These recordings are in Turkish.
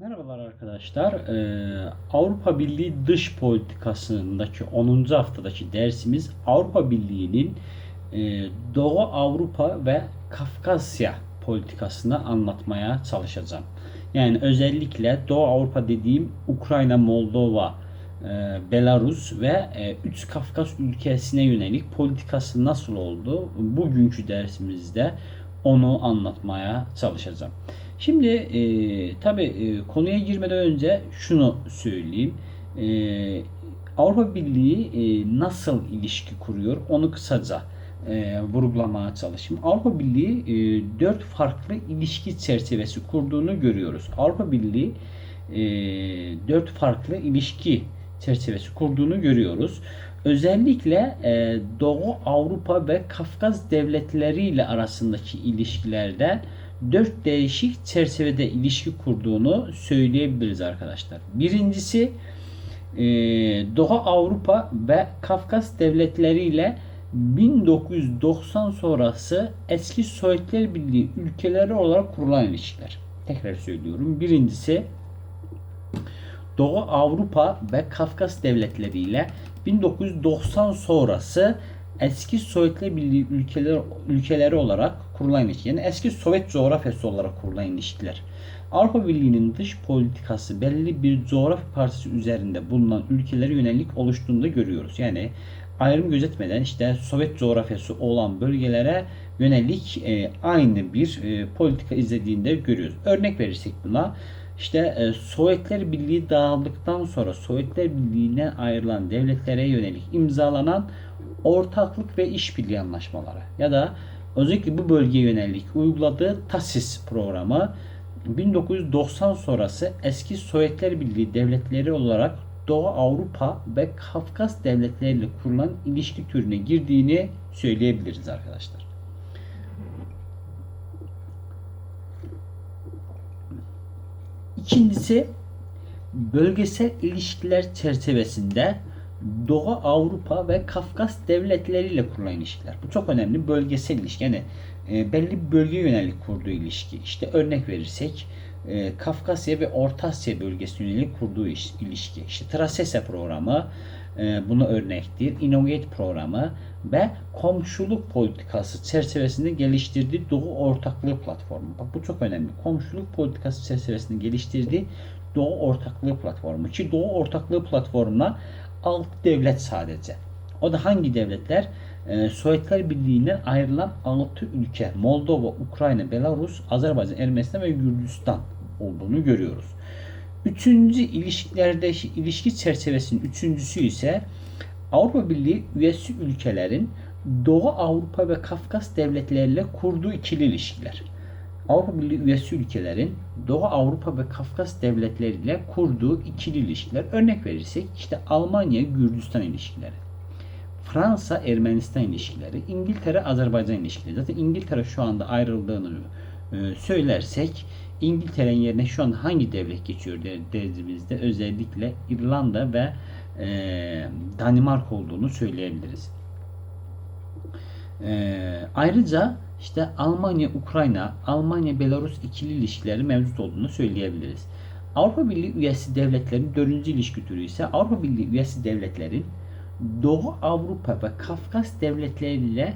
Merhabalar arkadaşlar. Ee, Avrupa Birliği dış politikasındaki 10. haftadaki dersimiz Avrupa Birliği'nin e, Doğu Avrupa ve Kafkasya politikasını anlatmaya çalışacağım. Yani özellikle Doğu Avrupa dediğim Ukrayna, Moldova, e, Belarus ve e, üç Kafkas ülkesine yönelik politikası nasıl oldu? Bugünkü dersimizde onu anlatmaya çalışacağım. Şimdi e, tabii e, konuya girmeden önce şunu söyleyeyim. E, Avrupa Birliği e, nasıl ilişki kuruyor onu kısaca e, vurgulamaya çalışayım. Avrupa Birliği e, dört farklı ilişki çerçevesi kurduğunu görüyoruz. Avrupa Birliği e, dört farklı ilişki çerçevesi kurduğunu görüyoruz. Özellikle e, Doğu Avrupa ve Kafkas devletleriyle arasındaki ilişkilerde dört değişik çerçevede ilişki kurduğunu söyleyebiliriz arkadaşlar. Birincisi e, Doğu Avrupa ve Kafkas devletleriyle 1990 sonrası eski Sovyetler Birliği ülkeleri olarak kurulan ilişkiler. Tekrar söylüyorum. Birincisi Doğu Avrupa ve Kafkas devletleriyle 1990 sonrası eski Sovyetler Birliği ülkeleri, ülkeleri olarak kurulan ilişki. Yani eski Sovyet coğrafyası olarak kurulan ilişkiler. Avrupa Birliği'nin dış politikası belli bir coğrafya parçası üzerinde bulunan ülkelere yönelik oluştuğunu da görüyoruz. Yani ayrım gözetmeden işte Sovyet coğrafyası olan bölgelere yönelik e, aynı bir e, politika izlediğinde görüyoruz. Örnek verirsek buna işte e, Sovyetler Birliği dağıldıktan sonra Sovyetler Birliği'ne ayrılan devletlere yönelik imzalanan ortaklık ve işbirliği anlaşmaları ya da özellikle bu bölgeye yönelik uyguladığı TASIS programı 1990 sonrası eski Sovyetler Birliği devletleri olarak Doğu Avrupa ve Kafkas devletleriyle kurulan ilişki türüne girdiğini söyleyebiliriz arkadaşlar. İkincisi bölgesel ilişkiler çerçevesinde Doğu Avrupa ve Kafkas devletleriyle kurulan ilişkiler. Bu çok önemli. Bölgesel ilişki. Yani e, belli bir bölgeye yönelik kurduğu ilişki. İşte örnek verirsek e, Kafkasya ve Orta Asya bölgesine yönelik kurduğu iş, ilişki. İşte Trasese programı e, buna örnektir. Innovate programı ve komşuluk politikası çerçevesinde geliştirdiği Doğu Ortaklığı Platformu. Bak bu çok önemli. Komşuluk politikası çerçevesinde geliştirdiği Doğu Ortaklığı Platformu. Ki Doğu Ortaklığı Platformu'na 6 devlet sadece. O da hangi devletler? Ee, Sovyetler Birliği'nden ayrılan 6 ülke. Moldova, Ukrayna, Belarus, Azerbaycan, Ermenistan ve Gürcistan olduğunu görüyoruz. Üçüncü ilişkilerde ilişki çerçevesinin üçüncüsü ise Avrupa Birliği üyesi ülkelerin Doğu Avrupa ve Kafkas devletleriyle kurduğu ikili ilişkiler. Avrupa Birliği üyesi ülkelerin Doğu Avrupa ve Kafkas devletleriyle kurduğu ikili ilişkiler. Örnek verirsek işte Almanya Gürcistan ilişkileri. Fransa Ermenistan ilişkileri, İngiltere Azerbaycan ilişkileri. Zaten İngiltere şu anda ayrıldığını e, söylersek İngiltere'nin yerine şu an hangi devlet geçiyor dediğimizde özellikle İrlanda ve e, Danimarka olduğunu söyleyebiliriz. E, ayrıca işte Almanya-Ukrayna, Almanya-Belarus ikili ilişkileri mevcut olduğunu söyleyebiliriz. Avrupa Birliği üyesi devletlerin dördüncü ilişki türü ise Avrupa Birliği üyesi devletlerin Doğu Avrupa ve Kafkas devletleriyle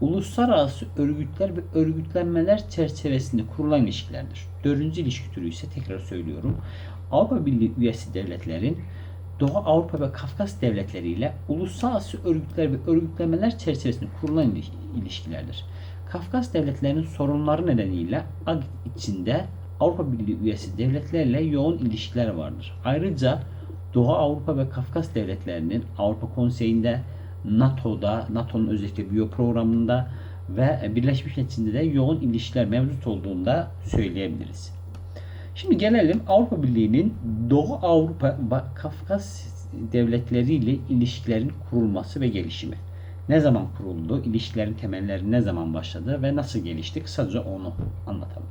uluslararası örgütler ve örgütlenmeler çerçevesinde kurulan ilişkilerdir. Dördüncü ilişki türü ise tekrar söylüyorum. Avrupa Birliği üyesi devletlerin Doğu Avrupa ve Kafkas devletleriyle uluslararası örgütler ve örgütlemeler çerçevesinde kurulan ilişkilerdir. Kafkas devletlerinin sorunları nedeniyle AG içinde Avrupa Birliği üyesi devletlerle yoğun ilişkiler vardır. Ayrıca Doğu Avrupa ve Kafkas devletlerinin Avrupa Konseyi'nde, NATO'da, NATO'nun özellikle biyo programında ve Birleşmiş Milletler'de de yoğun ilişkiler mevcut olduğunu da söyleyebiliriz. Şimdi gelelim Avrupa Birliği'nin Doğu Avrupa ve Kafkas devletleriyle ilişkilerin kurulması ve gelişimi. Ne zaman kuruldu? İlişkilerin temelleri ne zaman başladı ve nasıl gelişti? Kısaca onu anlatalım.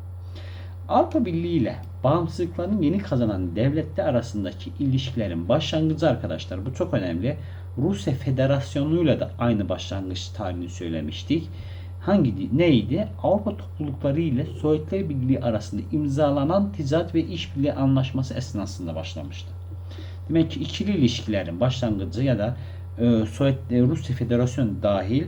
Avrupa Birliği ile bağımsızlıklarını yeni kazanan devletler arasındaki ilişkilerin başlangıcı arkadaşlar bu çok önemli. Rusya Federasyonu'yla da aynı başlangıç tarihini söylemiştik. hangi di- neydi? Avrupa toplulukları ile Sovyetler Birliği arasında imzalanan ticaret ve işbirliği anlaşması esnasında başlamıştı. Demek ki ikili ilişkilerin başlangıcı ya da Sovyet e, Rusya Federasyonu dahil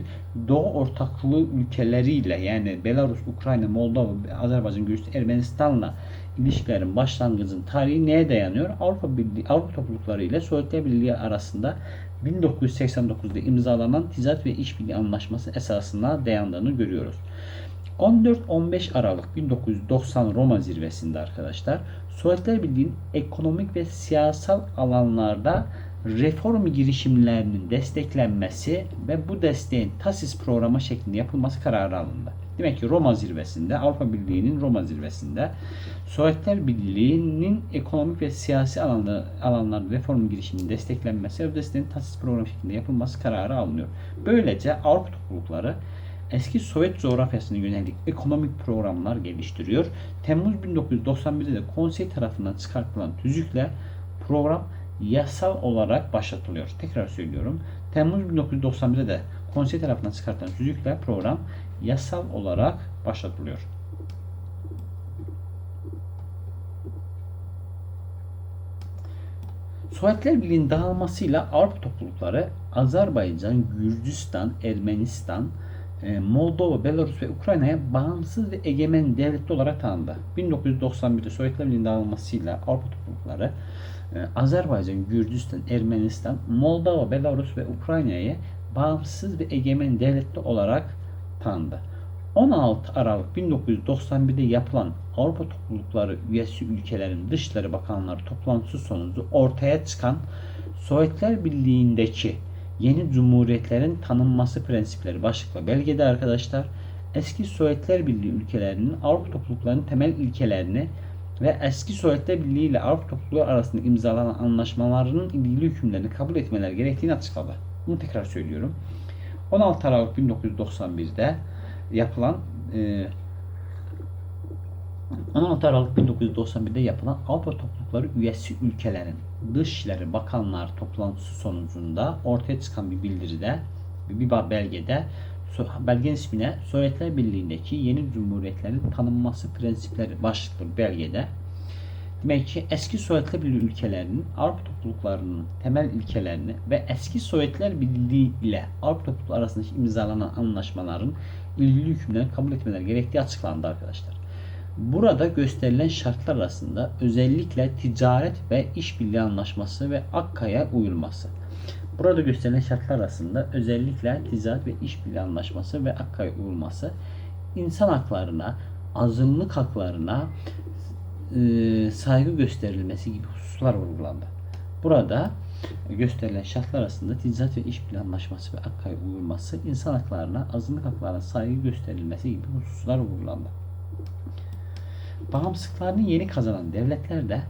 Doğu ortaklığı ülkeleriyle yani Belarus, Ukrayna, Moldova, Azerbaycan, Gürcistan, Ermenistan'la ilişkilerin başlangıcının tarihi neye dayanıyor? Avrupa Birliği, Avrupa toplulukları ile Sovyetler Birliği arasında 1989'da imzalanan ticaret ve işbirliği anlaşması esasına dayandığını görüyoruz. 14-15 Aralık 1990 Roma zirvesinde arkadaşlar Sovyetler Birliği'nin ekonomik ve siyasal alanlarda reform girişimlerinin desteklenmesi ve bu desteğin tasis programı şeklinde yapılması kararı alındı. Demek ki Roma zirvesinde, Avrupa Birliği'nin Roma zirvesinde Sovyetler Birliği'nin ekonomik ve siyasi alanda, alanlarda reform girişiminin desteklenmesi ve desteğin tasis programı şeklinde yapılması kararı alınıyor. Böylece Avrupa toplulukları eski Sovyet coğrafyasına yönelik ekonomik programlar geliştiriyor. Temmuz 1991'de de konsey tarafından çıkartılan tüzükle program yasal olarak başlatılıyor. Tekrar söylüyorum. Temmuz 1991'de de konsey tarafından çıkartılan tüzükle program yasal olarak başlatılıyor. Sovyetler Birliği'nin dağılmasıyla Avrupa toplulukları Azerbaycan, Gürcistan, Ermenistan, Moldova, Belarus ve Ukrayna'ya bağımsız ve egemen devletli olarak tanındı. 1991'de Sovyetler Birliği'nin dağılmasıyla Avrupa toplulukları e, Azerbaycan, Gürcistan, Ermenistan, Moldova, Belarus ve Ukrayna'ya bağımsız ve egemen devletli olarak tanındı. 16 Aralık 1991'de yapılan Avrupa toplulukları üyesi ülkelerin Dışişleri Bakanları toplantısı sonucu ortaya çıkan Sovyetler Birliği'ndeki yeni cumhuriyetlerin tanınması prensipleri başlıklı belgede arkadaşlar eski Sovyetler Birliği ülkelerinin Avrupa topluluklarının temel ilkelerini ve eski Sovyetler Birliği ile Avrupa toplulukları arasında imzalanan anlaşmaların ilgili hükümlerini kabul etmeleri gerektiğini açıkladı. Bunu tekrar söylüyorum. 16 Aralık 1991'de yapılan e, 16 Aralık 1991'de yapılan Avrupa Toplulukları üyesi ülkelerin Dışişleri Bakanlar toplantısı sonucunda ortaya çıkan bir bildiride bir belgede belgenin ismine Sovyetler Birliği'ndeki yeni cumhuriyetlerin tanınması prensipleri başlıklı belgede Demek ki eski Sovyetler Birliği ülkelerinin Avrupa topluluklarının temel ilkelerini ve eski Sovyetler Birliği ile Avrupa toplulukları arasındaki imzalanan anlaşmaların ilgili hükümlerini kabul etmeleri gerektiği açıklandı arkadaşlar. Burada gösterilen şartlar arasında özellikle ticaret ve işbirliği anlaşması ve Akka'ya uyulması. Burada gösterilen şartlar arasında özellikle ticaret ve işbirliği anlaşması ve Akka'ya uyulması insan haklarına, azınlık haklarına e, saygı gösterilmesi gibi hususlar vurgulandı. Burada gösterilen şartlar arasında ticaret ve işbirliği anlaşması ve Akka'ya uyulması, insan haklarına, azınlık haklarına saygı gösterilmesi gibi hususlar vurgulandı. Bağımsızlıklarını yeni kazanan devletler de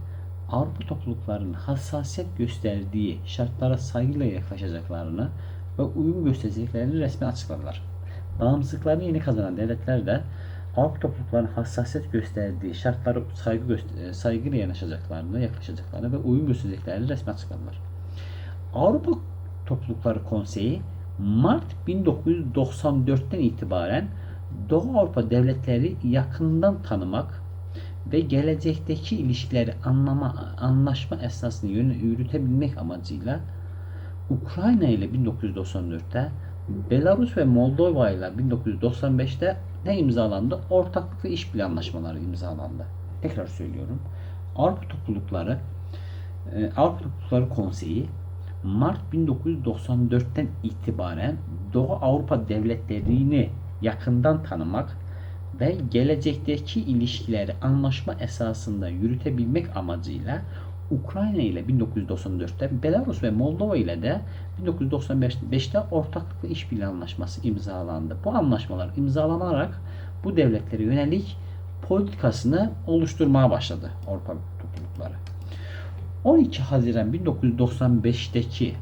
Avrupa topluluklarının hassasiyet gösterdiği şartlara saygıyla yaklaşacaklarını ve uyum göstereceklerini resmen açıkladılar. Bağımsızlıklarını yeni kazanan devletler de Avrupa topluluklarının hassasiyet gösterdiği şartlara saygı göster saygıyla yanaşacaklarını, yaklaşacaklarını ve uyum göstereceklerini resmen açıkladılar. Avrupa Toplulukları Konseyi Mart 1994'ten itibaren Doğu Avrupa devletleri yakından tanımak ve gelecekteki ilişkileri anlama, anlaşma esasını yürütebilmek amacıyla Ukrayna ile 1994'te Belarus ve Moldova ile 1995'te ne imzalandı? Ortaklık ve işbirliği anlaşmaları imzalandı. Tekrar söylüyorum. Avrupa Toplulukları e, Avrupa Toplulukları Konseyi Mart 1994'ten itibaren Doğu Avrupa devletlerini yakından tanımak ve gelecekteki ilişkileri anlaşma esasında yürütebilmek amacıyla Ukrayna ile 1994'te, Belarus ve Moldova ile de 1995'te ortaklık ve işbirliği anlaşması imzalandı. Bu anlaşmalar imzalanarak bu devletlere yönelik politikasını oluşturmaya başladı Avrupa toplulukları. 12 Haziran 1995'teki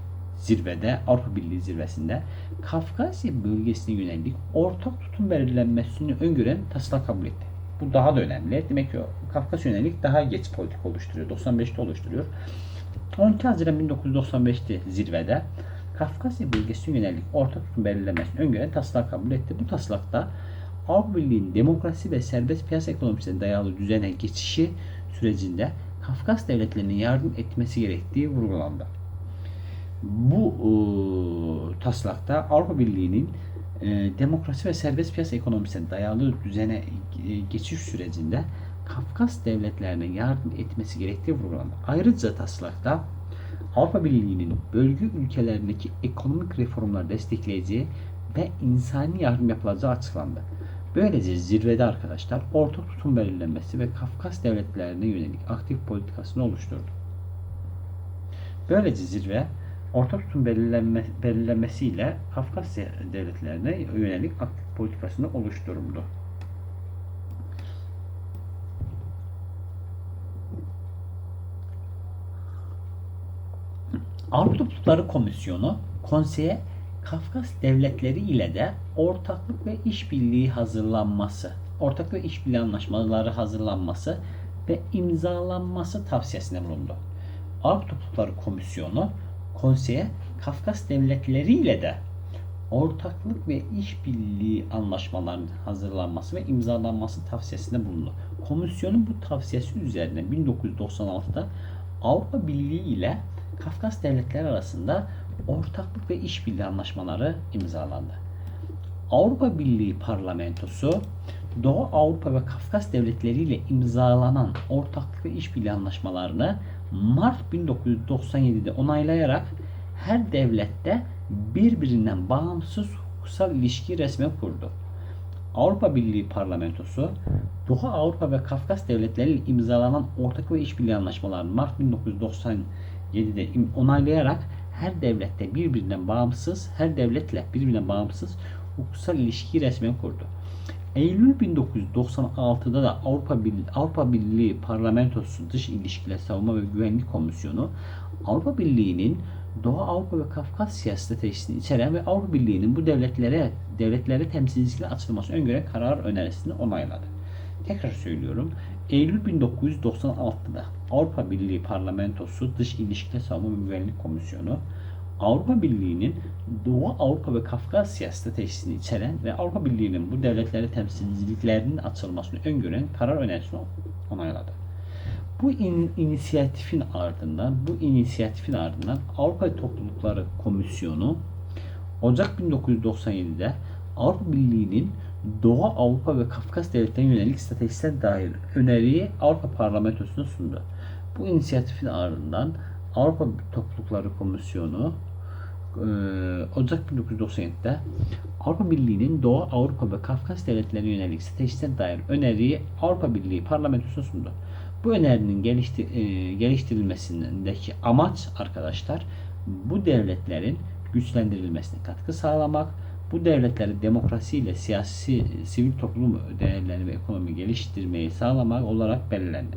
zirvede, Avrupa Birliği zirvesinde Kafkasya bölgesine yönelik ortak tutum belirlenmesini öngören taslak kabul etti. Bu daha da önemli. Demek ki Kafkasya yönelik daha geç politik oluşturuyor. 95'te oluşturuyor. 12 Haziran 1995'te zirvede Kafkasya bölgesine yönelik ortak tutum belirlemesini öngören taslak kabul etti. Bu taslakta Avrupa Birliği'nin demokrasi ve serbest piyasa ekonomisine dayalı düzene geçişi sürecinde Kafkas devletlerinin yardım etmesi gerektiği vurgulandı. Bu e, taslakta Avrupa Birliği'nin e, demokrasi ve serbest piyasa ekonomisine dayalı düzene e, geçiş sürecinde Kafkas devletlerine yardım etmesi gerektiği vurgulandı. Ayrıca taslakta Avrupa Birliği'nin bölge ülkelerindeki ekonomik reformları destekleyeceği ve insani yardım yapılacağı açıklandı. Böylece zirvede arkadaşlar ortak tutum belirlenmesi ve Kafkas devletlerine yönelik aktif politikasını oluşturdu. Böylece zirve ortak tutum belirlenme, belirlenmesiyle Kafkas devletlerine yönelik aktif politikasını oluşturuldu. Avrupa Toplulukları Komisyonu konseye Kafkas devletleri ile de ortaklık ve işbirliği hazırlanması, ortak ve işbirliği anlaşmaları hazırlanması ve imzalanması tavsiyesinde bulundu. Avrupa Toplulukları Komisyonu konseye Kafkas devletleri ile de ortaklık ve işbirliği anlaşmalarının hazırlanması ve imzalanması tavsiyesinde bulundu. Komisyonun bu tavsiyesi üzerine 1996'da Avrupa Birliği ile Kafkas devletleri arasında ortaklık ve işbirliği anlaşmaları imzalandı. Avrupa Birliği Parlamentosu Doğu Avrupa ve Kafkas devletleri ile imzalanan ortaklık ve işbirliği anlaşmalarını Mart 1997'de onaylayarak her devlette birbirinden bağımsız hukuksal ilişki resmen kurdu. Avrupa Birliği Parlamentosu Doğu Avrupa ve Kafkas devletleri ile imzalanan ortak ve işbirliği anlaşmalarını Mart 1997'de onaylayarak her devlette birbirinden bağımsız, her devletle birbirinden bağımsız hukuksal ilişki resmen kurdu. Eylül 1996'da da Avrupa Birliği, Avrupa Birliği Parlamentosu Dış İlişkiler Savunma ve Güvenlik Komisyonu Avrupa Birliği'nin Doğu Avrupa ve Kafkasya stratejisini içeren ve Avrupa Birliği'nin bu devletlere devletlere temsilcilikle açılması öngören karar önerisini onayladı. Tekrar söylüyorum. Eylül 1996'da Avrupa Birliği Parlamentosu Dış İlişkiler Savunma ve Güvenlik Komisyonu Avrupa Birliği'nin Doğu Avrupa ve Kafkasya stratejisini içeren ve Avrupa Birliği'nin bu devletlere temsilciliklerinin açılmasını öngören karar önerisini onayladı. Bu in, inisiyatifin ardından bu inisiyatifin ardından Avrupa Toplulukları Komisyonu Ocak 1997'de Avrupa Birliği'nin Doğu Avrupa ve Kafkas devletlerine yönelik stratejisine dair öneriyi Avrupa Parlamentosu'na sundu. Bu inisiyatifin ardından Avrupa Toplulukları Komisyonu Ocak 1997'de Avrupa Birliği'nin Doğu Avrupa ve Kafkas devletlerine yönelik stratejisine dair öneriyi Avrupa Birliği Parlamentosu'na sundu. Bu önerinin e, geliştirilmesindeki amaç arkadaşlar bu devletlerin güçlendirilmesine katkı sağlamak, bu devletleri demokrasiyle siyasi, sivil toplum değerlerini ve ekonomi geliştirmeyi sağlamak olarak belirlendi.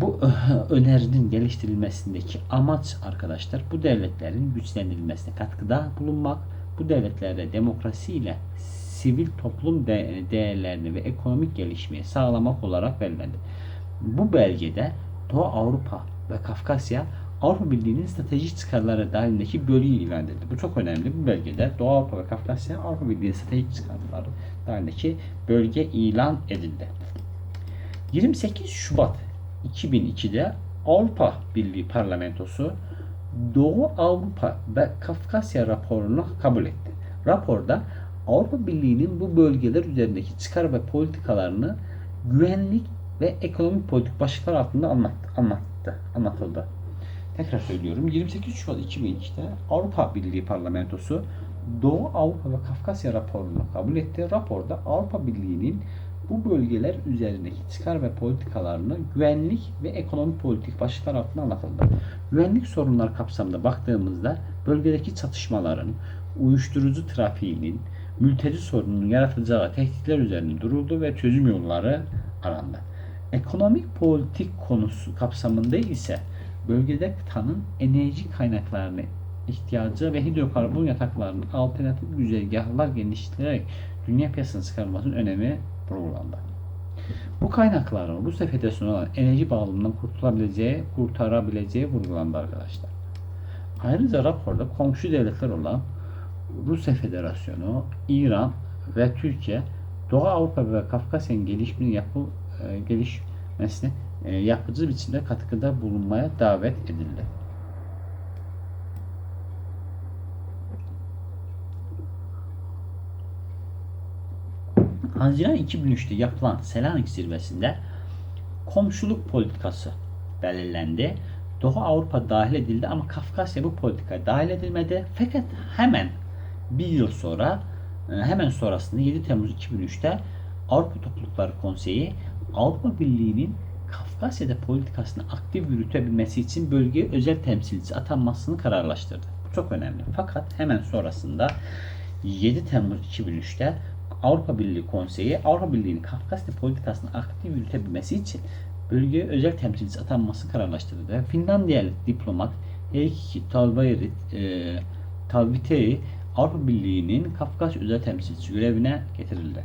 Bu önerinin geliştirilmesindeki amaç arkadaşlar bu devletlerin güçlendirilmesine katkıda bulunmak, bu devletlerde demokrasiyle sivil toplum değerlerini ve ekonomik gelişmeyi sağlamak olarak belirlendi. Bu belgede Doğu Avrupa ve Kafkasya Avrupa Birliği'nin stratejik çıkarları dahilindeki bölge ilan edildi. Bu çok önemli. Bu belgede Doğu Avrupa ve Kafkasya Avrupa Birliği'nin stratejik çıkarları dahilindeki bölge ilan edildi. 28 Şubat 2002'de Avrupa Birliği Parlamentosu Doğu Avrupa ve Kafkasya raporunu kabul etti. Raporda Avrupa Birliği'nin bu bölgeler üzerindeki çıkar ve politikalarını güvenlik ve ekonomik politik başlıklar altında anlattı, anlattı, anlatıldı. Tekrar söylüyorum. 28 Şubat 2002'de Avrupa Birliği Parlamentosu Doğu Avrupa ve Kafkasya raporunu kabul etti. Raporda Avrupa Birliği'nin bu bölgeler üzerindeki çıkar ve politikalarını güvenlik ve ekonomik politik başlıklar altında anlatıldı. Güvenlik sorunlar kapsamında baktığımızda bölgedeki çatışmaların, uyuşturucu trafiğinin, mülteci sorununun yaratacağı tehditler üzerinde duruldu ve çözüm yolları arandı. Ekonomik politik konusu kapsamında ise bölgede kıtanın enerji kaynaklarına ihtiyacı ve hidrokarbon yataklarının alternatif güzergahlar geliştirerek dünya piyasasına çıkarılmasının önemi vurgulandı. Bu kaynakların Rusya Federasyonu olan enerji bağımlılığından kurtulabileceği, kurtarabileceği vurgulandı arkadaşlar. Ayrıca raporda komşu devletler olan Rusya Federasyonu, İran ve Türkiye Doğu Avrupa ve Kafkasya'nın gelişimini yapı, e, gelişmesine e, yapıcı biçimde katkıda bulunmaya davet edildi. Haziran 2003'te yapılan Selanik zirvesinde komşuluk politikası belirlendi. Doğu Avrupa dahil edildi ama Kafkasya bu politikaya dahil edilmedi. Fakat hemen bir yıl sonra e, hemen sonrasında 7 Temmuz 2003'te Avrupa Toplulukları Konseyi Avrupa Birliği'nin Kafkasya'da politikasını aktif yürütebilmesi için bölgeye özel temsilci atanmasını kararlaştırdı. Bu çok önemli. Fakat hemen sonrasında 7 Temmuz 2003'te Avrupa Birliği Konseyi Avrupa Birliği'nin Kafkasya politikasını aktif yürütebilmesi için bölgeye özel temsilci atanması kararlaştırıldı. Finlandiyalı diplomat Heikki Talvirit, e, Talviteri Avrupa Birliği'nin Kafkasya özel temsilcisi görevine getirildi.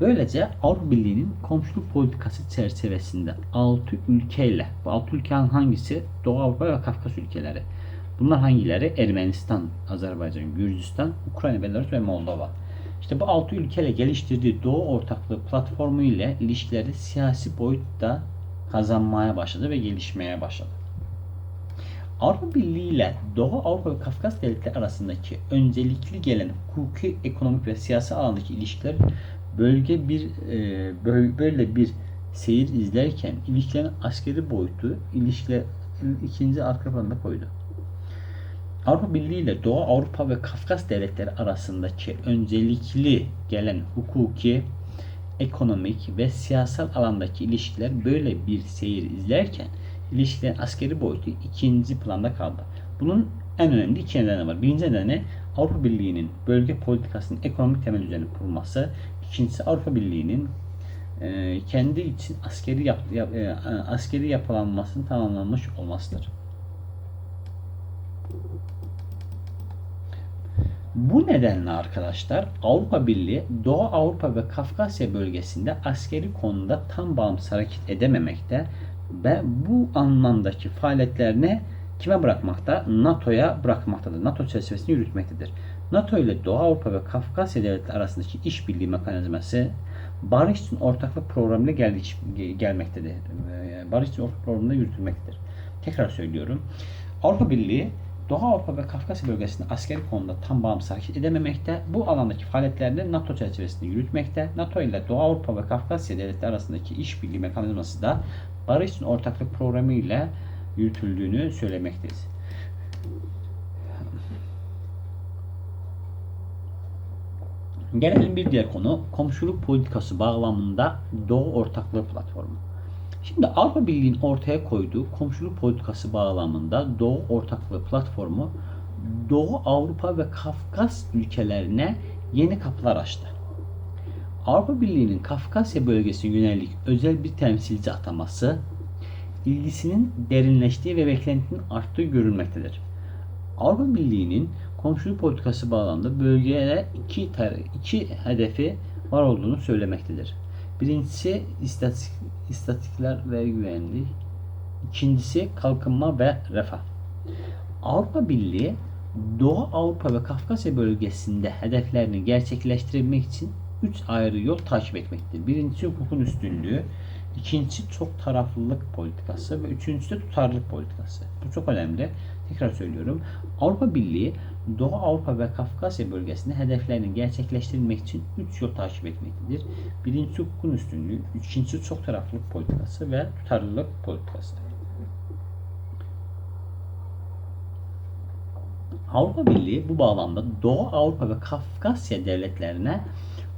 Böylece Avrupa Birliği'nin komşuluk politikası çerçevesinde 6 ülkeyle, bu 6 ülkenin hangisi? Doğu Avrupa ve Kafkas ülkeleri. Bunlar hangileri? Ermenistan, Azerbaycan, Gürcistan, Ukrayna, Belarus ve Moldova. İşte bu 6 ülkeyle geliştirdiği Doğu Ortaklığı platformu ile ilişkileri siyasi boyutta kazanmaya başladı ve gelişmeye başladı. Avrupa Birliği ile Doğu Avrupa ve Kafkas devletleri arasındaki öncelikli gelen hukuki, ekonomik ve siyasi alandaki ilişkiler bölge bir e, böyle bir seyir izlerken ilişkilerin askeri boyutu ilişkiler ikinci arka planda koydu. Avrupa Birliği ile Doğu Avrupa ve Kafkas devletleri arasındaki öncelikli gelen hukuki, ekonomik ve siyasal alandaki ilişkiler böyle bir seyir izlerken ilişkilerin askeri boyutu ikinci planda kaldı. Bunun en önemli iki nedeni var. Birinci nedeni Avrupa Birliği'nin bölge politikasının ekonomik temel üzerine kurulması. İkincisi Avrupa Birliği'nin e, kendi için askeri yap, e, askeri yapılanmasının tamamlanmış olmasıdır. Bu nedenle arkadaşlar Avrupa Birliği Doğu Avrupa ve Kafkasya bölgesinde askeri konuda tam bağımsız hareket edememekte ve bu anlamdaki faaliyetlerini kime bırakmakta? NATO'ya bırakmaktadır. NATO çerçevesinde yürütmektedir. NATO ile Doğu Avrupa ve Kafkasya devletleri arasındaki işbirliği mekanizması Barış için ortaklık programıyla gel gelmektedir. Barış için ortaklık programında yürütülmektedir. Tekrar söylüyorum. Avrupa Birliği Doğu Avrupa ve Kafkasya bölgesinde askeri konuda tam bağımsız hareket edememekte, bu alandaki faaliyetlerini NATO çerçevesinde yürütmekte, NATO ile Doğu Avrupa ve Kafkasya devletleri arasındaki işbirliği mekanizması da barış için ortaklık programı ile yürütüldüğünü söylemekteyiz. Gelelim bir diğer konu komşuluk politikası bağlamında Doğu Ortaklığı Platformu. Şimdi Avrupa Birliği'nin ortaya koyduğu komşuluk politikası bağlamında Doğu Ortaklığı Platformu Doğu Avrupa ve Kafkas ülkelerine yeni kapılar açtı. Avrupa Birliği'nin Kafkasya bölgesine yönelik özel bir temsilci ataması ilgisinin derinleştiği ve beklentinin arttığı görülmektedir. Avrupa Birliği'nin komşuluk politikası bağlamında bölgeye iki, iki hedefi var olduğunu söylemektedir. Birincisi istatistik, istatistikler ve güvenlik. İkincisi kalkınma ve refah. Avrupa Birliği Doğu Avrupa ve Kafkasya bölgesinde hedeflerini gerçekleştirmek için üç ayrı yol takip etmektedir. Birincisi hukukun üstünlüğü, ikincisi çok taraflılık politikası ve üçüncüsü de tutarlılık politikası. Bu çok önemli. Tekrar söylüyorum. Avrupa Birliği Doğu Avrupa ve Kafkasya bölgesinde hedeflerini gerçekleştirmek için 3 yol takip etmektedir. Birincisi hukukun üstünlüğü, ikincisi çok taraflılık politikası ve tutarlılık politikası. Avrupa Birliği bu bağlamda Doğu Avrupa ve Kafkasya devletlerine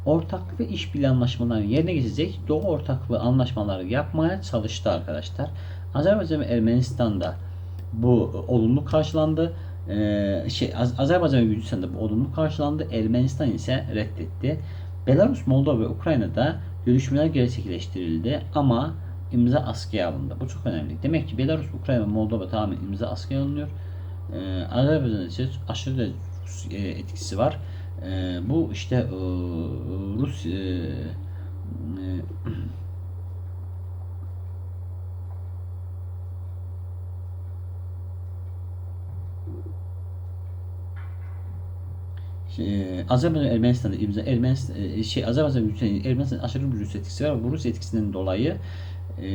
ortaklık ve işbirliği anlaşmalarını yerine geçecek Doğu ortaklığı anlaşmaları yapmaya çalıştı arkadaşlar. Azerbaycan ve Ermenistan'da bu olumlu karşılandı. Ee, şey Azerbaycan ve Gürcistan'da bu olumlu karşılandı. Ermenistan ise reddetti. Belarus, Moldova ve Ukrayna'da görüşmeler gerçekleştirildi ama imza askıya alındı. Bu çok önemli. Demek ki Belarus, Ukrayna ve Moldova tamamen imza askıya alınıyor. Ee, Azerbaycan ise aşırı Rus e, etkisi var. Ee, bu işte e, Rus e, e e, Azerbaycan Ermenistan'da imza Ermenistan şey Azerbaycan Ermenistan aşırı bir Rus etkisi var. Bu Rus etkisinden dolayı e,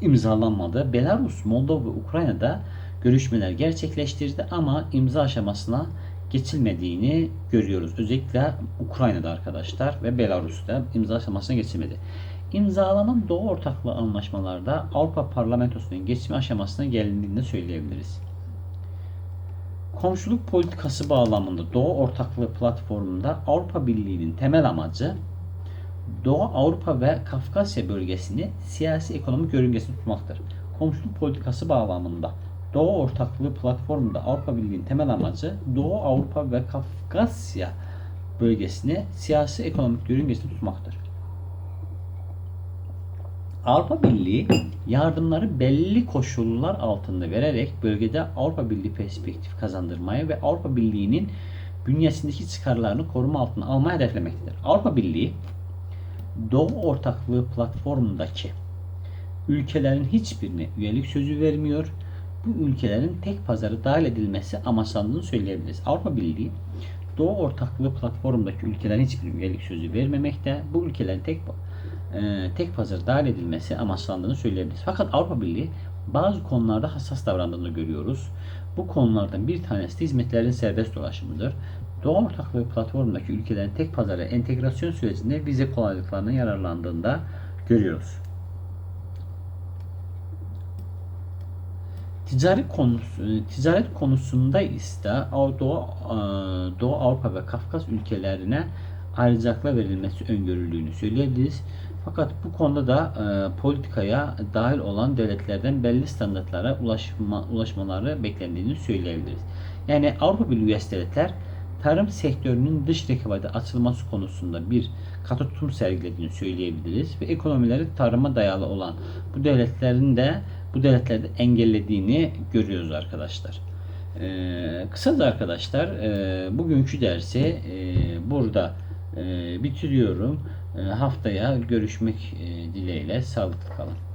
imzalanmadı. Belarus, Moldova ve Ukrayna'da görüşmeler gerçekleştirdi ama imza aşamasına geçilmediğini görüyoruz. Özellikle Ukrayna'da arkadaşlar ve Belarus'ta imza aşamasına geçilmedi. İmzalanan Doğu Ortaklığı anlaşmalarda Avrupa Parlamentosu'nun geçme aşamasına gelindiğini söyleyebiliriz. Komşuluk politikası bağlamında Doğu Ortaklığı platformunda Avrupa Birliği'nin temel amacı Doğu Avrupa ve Kafkasya bölgesini siyasi ekonomik yörüngesinde tutmaktır. Komşuluk politikası bağlamında Doğu Ortaklığı platformunda Avrupa Birliği'nin temel amacı Doğu Avrupa ve Kafkasya bölgesini siyasi ekonomik yörüngesinde tutmaktır. Avrupa Birliği yardımları belli koşullar altında vererek bölgede Avrupa Birliği perspektif kazandırmayı ve Avrupa Birliği'nin bünyesindeki çıkarlarını koruma altına almayı hedeflemektedir. Avrupa Birliği Doğu Ortaklığı platformundaki ülkelerin hiçbirine üyelik sözü vermiyor. Bu ülkelerin tek pazarı dahil edilmesi amaçlandığını söyleyebiliriz. Avrupa Birliği Doğu Ortaklığı platformundaki ülkelerin hiçbir üyelik sözü vermemekte. Bu ülkelerin tek e, tek pazarı dahil edilmesi amaçlandığını söyleyebiliriz. Fakat Avrupa Birliği bazı konularda hassas davrandığını görüyoruz. Bu konulardan bir tanesi de hizmetlerin serbest dolaşımıdır. Doğu Ortaklığı platformundaki ülkelerin tek pazara entegrasyon sürecinde vize kolaylıklarına yararlandığında görüyoruz. Ticaret konusu, ticaret konusunda ise Doğu, e, Doğu Avrupa ve Kafkas ülkelerine ayrıcalıklar verilmesi öngörüldüğünü söyleyebiliriz. Fakat bu konuda da e, politikaya dahil olan devletlerden belli standartlara ulaşma, ulaşmaları beklendiğini söyleyebiliriz. Yani Avrupa Birliği üyesi devletler tarım sektörünün dış rekabete açılması konusunda bir katı tutum sergilediğini söyleyebiliriz ve ekonomileri tarıma dayalı olan bu devletlerin de bu devletlerde engellediğini görüyoruz arkadaşlar. Ee, kısaca arkadaşlar e, bugünkü dersi e, burada bitiriyorum. E, haftaya görüşmek e, dileğiyle sağlıklı kalın.